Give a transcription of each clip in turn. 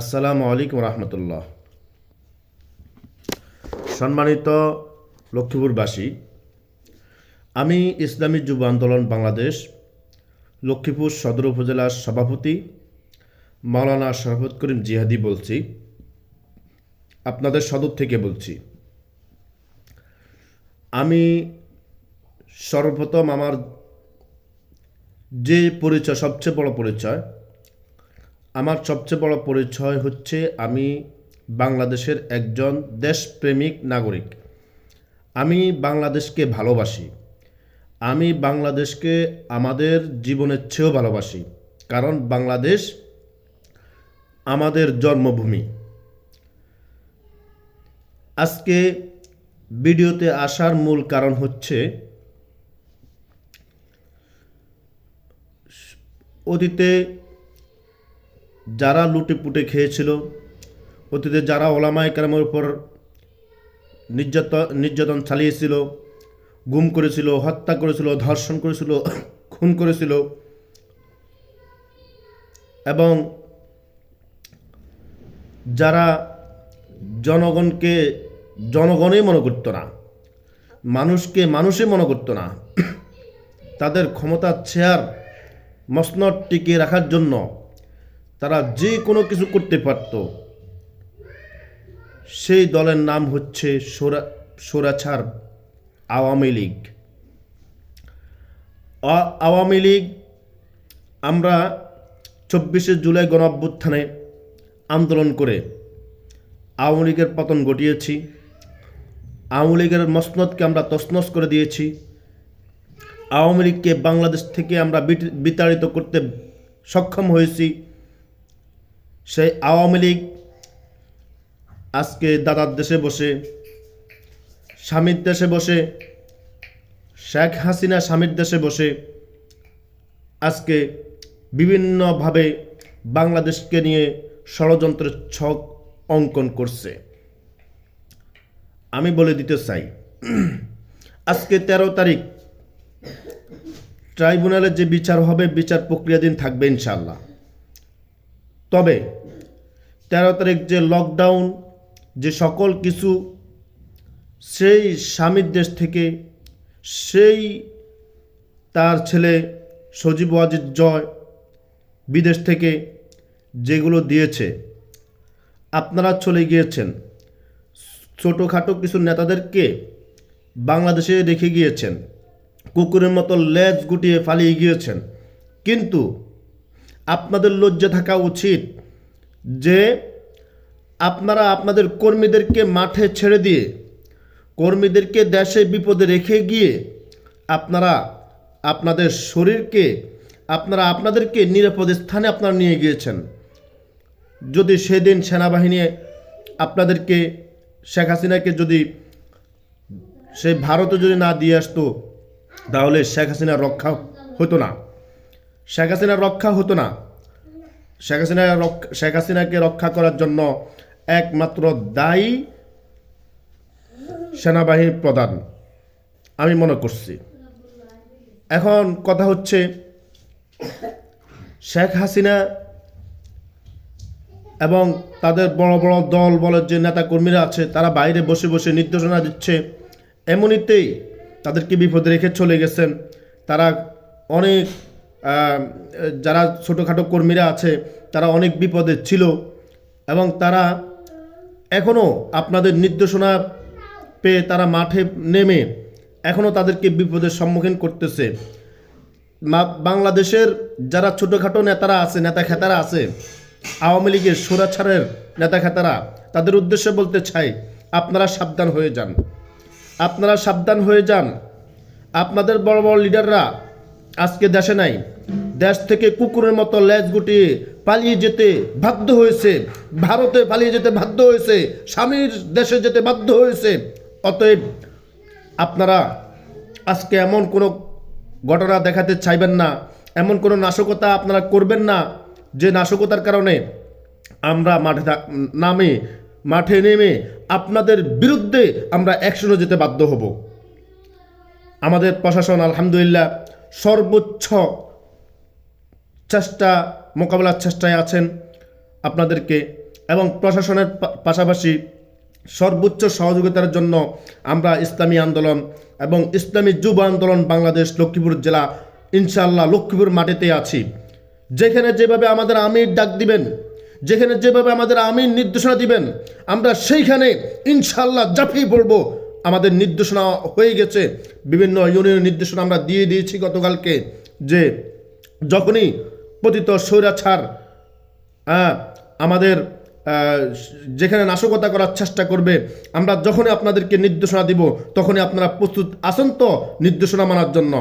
আসসালামু আলাইকুম রহমতুল্লাহ। সম্মানিত লক্ষ্মীপুরবাসী, আমি ইসলামী যুব আন্দোলন বাংলাদেশ, লক্ষ্মীপুর সদর উপজেলার সভাপতি মাওলানা শরফত করিম জিহাদি বলছি, আপনাদের সদর থেকে বলছি। আমি সর্বপ্রথম আমার যে পরিচয়, সবচেয়ে বড় পরিচয় আমার সবচেয়ে বড় পরিচয় হচ্ছে আমি বাংলাদেশের একজন দেশপ্রেমিক নাগরিক। আমি বাংলাদেশকে ভালোবাসি। আমি বাংলাদেশকে আমাদের জীবনের চেয়েও ভালোবাসি। কারণ বাংলাদেশ আমাদের জন্মভূমি। আজকে ভিডিওতে আসার মূল কারণ হচ্ছে অতীতে যারা লুটে পুটে খেয়েছিল, অতীতে যারা ওলামায় কালামের উপর নির্যাতন নির্যাতন চালিয়েছিল, গুম করেছিল, হত্যা করেছিল, ধর্ষণ করেছিল, খুন করেছিল এবং যারা জনগণকে, জনগণই মনে করতো না, মানুষকে মানুষই মনে করতো না, তাদের ক্ষমতার চেয়ার, মসনদ টিকিয়ে রাখার জন্য তারা যে কোনো কিছু করতে পারত। সেই দলের নাম হচ্ছে সোরা, সোরাছার আওয়ামী লীগ। আওয়ামী লীগ আমরা চব্বিশে জুলাই গণ আন্দোলন করে আওয়ামী লীগের পতন ঘটিয়েছি। আওয়ামী লীগের মসনদকে আমরা তছনছ করে দিয়েছি। আওয়ামী লীগকে বাংলাদেশ থেকে আমরা বিত- বিতাড়িত করতে সক্ষম হয়েছি। সেই আওয়ামী লীগ আজকে দাদার দেশে বসে, স্বামীর দেশে বসে, শেখ হাসিনা স্বামীর দেশে বসে আজকে বিভিন্নভাবে বাংলাদেশকে নিয়ে ষড়যন্ত্রের ছক অঙ্কন করছে। আমি বলে দিতে চাই, আজকে তেরো তারিখ ট্রাইব্যুনালের যে বিচার হবে, বিচার প্রক্রিয়াধীন থাকবে ইনশাল্লাহ তবে তেরো তারিখ যে লকডাউন যে সকল কিছু, সেই স্বামীর দেশ থেকে সেই তার ছেলে সজীব ওয়াজিদ জয় বিদেশ থেকে যেগুলো দিয়েছে, আপনারা চলে গিয়েছেন। ছোটোখাটো কিছু নেতাদেরকে বাংলাদেশে রেখে গিয়েছেন। কুকুরের মতো লেজ গুটিয়ে পালিয়ে গিয়েছেন। কিন্তু আপনাদের লজ্জা থাকা উচিত। যে আপনারা আপনাদের কর্মীদেরকে মাঠে ছেড়ে দিয়ে, কর্মীদেরকে দেশে বিপদে রেখে গিয়ে আপনারা আপনাদের শরীরকে, আপনারা আপনাদেরকে নিরাপদ স্থানে আপনারা নিয়ে গিয়েছেন। যদি সেদিন সেনাবাহিনী আপনাদেরকে, শেখ হাসিনাকে যদি সে ভারতে যদি না দিয়ে আসতো, তাহলে শেখ হাসিনার রক্ষা হতো না। শেখ হাসিনার রক্ষা হতো না। শেখ হাসিনা শেখ হাসিনাকে রক্ষা করার জন্য একমাত্র দায়ী সেনাবাহিনী প্রধান, আমি মনে করছি। এখন কথা হচ্ছে, শেখ হাসিনা এবং তাদের বড় বড় দল বলের যে নেতা কর্মীরা আছে, তারা বাইরে বসে বসে নির্দেশনা দিচ্ছে, এমনিতেই তাদেরকে বিপদে রেখে চলে গেছেন। তারা অনেক যারা ছোটোখাটো কর্মীরা আছে, তারা অনেক বিপদে ছিল এবং তারা এখনও আপনাদের নির্দেশনা পেয়ে তারা মাঠে নেমে এখনও তাদেরকে বিপদের সম্মুখীন করতেছে। বাংলাদেশের যারা ছোটোখাটো নেতারা আছে, নেতা খেতারা আছে, আওয়ামী লীগের সোরাছাড়ের নেতা খেতারা, তাদের উদ্দেশ্যে বলতে চাই, আপনারা সাবধান হয়ে যান। আপনারা সাবধান হয়ে যান। আপনাদের বড় বড় লিডাররা আজকে দেশে নাই। দেশ থেকে কুকুরের মতো লেজ গুটিয়ে পালিয়ে যেতে বাধ্য হয়েছে। ভারতে পালিয়ে যেতে বাধ্য হয়েছে। স্বামীর দেশে যেতে বাধ্য হয়েছে। অতএব আপনারা আজকে এমন কোনো ঘটনা দেখাতে চাইবেন না। এমন কোনো নাশকতা আপনারা করবেন না যে নাশকতার কারণে আমরা মাঠে নামে, মাঠে নেমে আপনাদের বিরুদ্ধে আমরা অ্যাকশনে যেতে বাধ্য হব। আমাদের প্রশাসন আলহামদুলিল্লাহ সর্বোচ্চ চেষ্টা, মোকাবেলার চেষ্টায় আছেন আপনাদেরকে এবং প্রশাসনের পাশাপাশি সর্বোচ্চ সহযোগিতার জন্য আমরা ইসলামী আন্দোলন এবং ইসলামী যুব আন্দোলন বাংলাদেশ লক্ষ্মীপুর জেলা, ইনশাআল্লাহ লক্ষ্মীপুর মাটিতে আছি। যেখানে যেভাবে আমাদের আমির ডাক দিবেন, যেখানে যেভাবে আমাদের আমির নির্দেশনা দিবেন, আমরা সেইখানে ইনশাল্লাহ ঝাঁপিয়ে পড়ব আমাদের নির্দেশনা হয়ে গেছে। বিভিন্ন ইউনিয়নের নির্দেশনা আমরা দিয়ে দিয়েছি গতকালকে যে যখনই পতিত স্বৈরাচার হ্যাঁ, আমাদের যেখানে নাশকতা করার চেষ্টা করবে আমরা যখনই আপনাদেরকে নির্দেশনা দিব তখনই আপনারা প্রস্তুত আসেন তো নির্দেশনা মানার জন্য।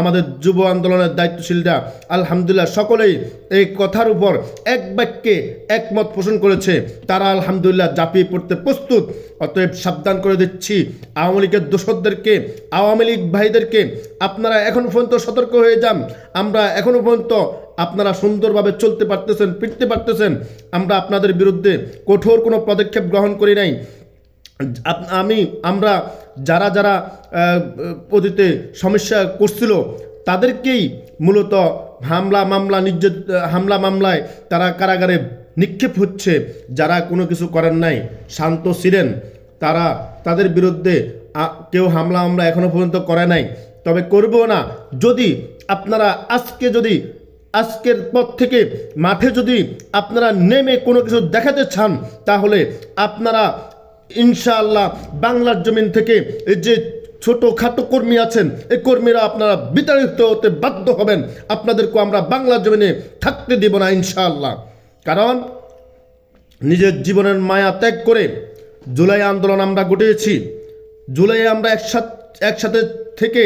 আমাদের যুব আন্দোলনের দায়িত্বশীলরা আলহামদুলিল্লাহ সকলেই এই কথার উপর এক বাক্যে একমত পোষণ করেছে। তারা আলহামদুলিল্লাহ জাপিয়ে পড়তে প্রস্তুত। অতএব সাবধান করে দিচ্ছি। আওয়ামী লীগের দোষরদেরকে আওয়ামী লীগ ভাইদেরকে আপনারা এখন পর্যন্ত সতর্ক হয়ে যান। আমরা এখনও পর্যন্ত আপনারা সুন্দরভাবে চলতে পারতেছেন, ফিরতে পারতেছেন, আমরা আপনাদের বিরুদ্ধে কঠোর কোনো পদক্ষেপ গ্রহণ করি নাই। আমি, আমরা যারা যারা অতীতে সমস্যা করছিল, তাদেরকেই মূলত হামলা মামলা নির্যাত, হামলা মামলায় তারা কারাগারে নিক্ষেপ হচ্ছে, যারা কোনো কিছু করেন নাই, শান্ত ছিলেন। তারা, তাদের বিরুদ্ধে কেউ হামলা মামলা এখনও পর্যন্ত করে নাই। তবে করব না, যদি আপনারা আজকে যদি আজকের পর থেকে মাঠে যদি আপনারা নেমে কোনো কিছু দেখাতে চান, তাহলে আপনারা ইনশাআল্লাহ বাংলার জমিন থেকে এই যে ছোট খাটো কর্মী আছেন, এই কর্মীরা আপনারা বিতাড়িত হতে বাধ্য হবেন। আপনাদেরকে আমরা বাংলার জমিনে থাকতে দেব না ইনশাআল্লাহ। কারণ নিজের জীবনের মায়া ত্যাগ করে জুলাই আন্দোলন আমরা গটিয়েছি জুলাই আমরা একসাথে একসাথে থেকে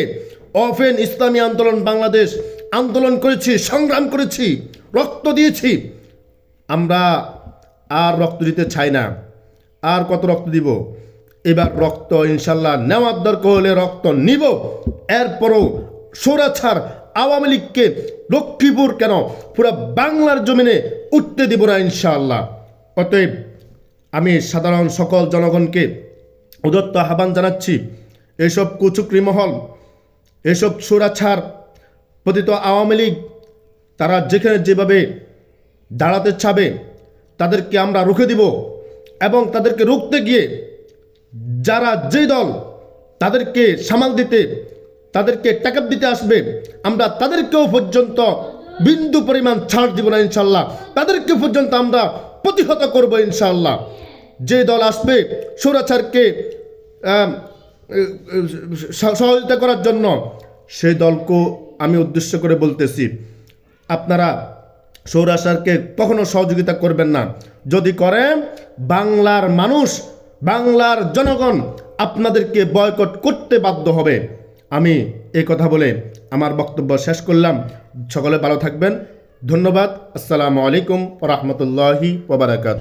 অফেন ইসলামী আন্দোলন বাংলাদেশ আন্দোলন করেছি, সংগ্রাম করেছি, রক্ত দিয়েছি। আমরা আর রক্ত দিতে চাই না। আর কত রক্ত দিব? এবার রক্ত ইনশাল্লাহ নেওয়ার দরকার হলে রক্ত নিব। এরপরও সৌরাছাড় আওয়ামী লীগকে লক্ষ্মীপুর কেন পুরো বাংলার জমিনে উঠতে দিব না ইনশাআল্লাহ? অতএব আমি সাধারণ সকল জনগণকে উদত্ত আহ্বান জানাচ্ছি, এসব কুচুকরি মহল, এসব সুরাছাড় পতিত আওয়ামী লীগ তারা যেখানে যেভাবে দাঁড়াতে চাবে, তাদেরকে আমরা রুখে দিব এবং তাদেরকে রুখতে গিয়ে যারা যে দল তাদেরকে সামাল দিতে, তাদেরকে টাকা দিতে আসবে, আমরা তাদেরকেও পর্যন্ত বিন্দু পরিমাণ ছাড় দিব না ইনশাল্লাহ তাদেরকে পর্যন্ত আমরা প্রতিহত করব ইনশাল্লাহ যে দল আসবে সৌরাচারকে সহযোগিতা করার জন্য, সেই দলকে আমি উদ্দেশ্য করে বলতেছি, আপনারা সৌরাসারকে কখনো সহযোগিতা করবেন না। যদি করেন বাংলার মানুষ, বাংলার জনগণ আপনাদেরকে বয়কট করতে বাধ্য হবে। আমি এই কথা বলে আমার বক্তব্য শেষ করলাম। সকলে ভালো থাকবেন। ধন্যবাদ। আসসালামু আলাইকুম রহমতুল্লাহি ওবরাকাত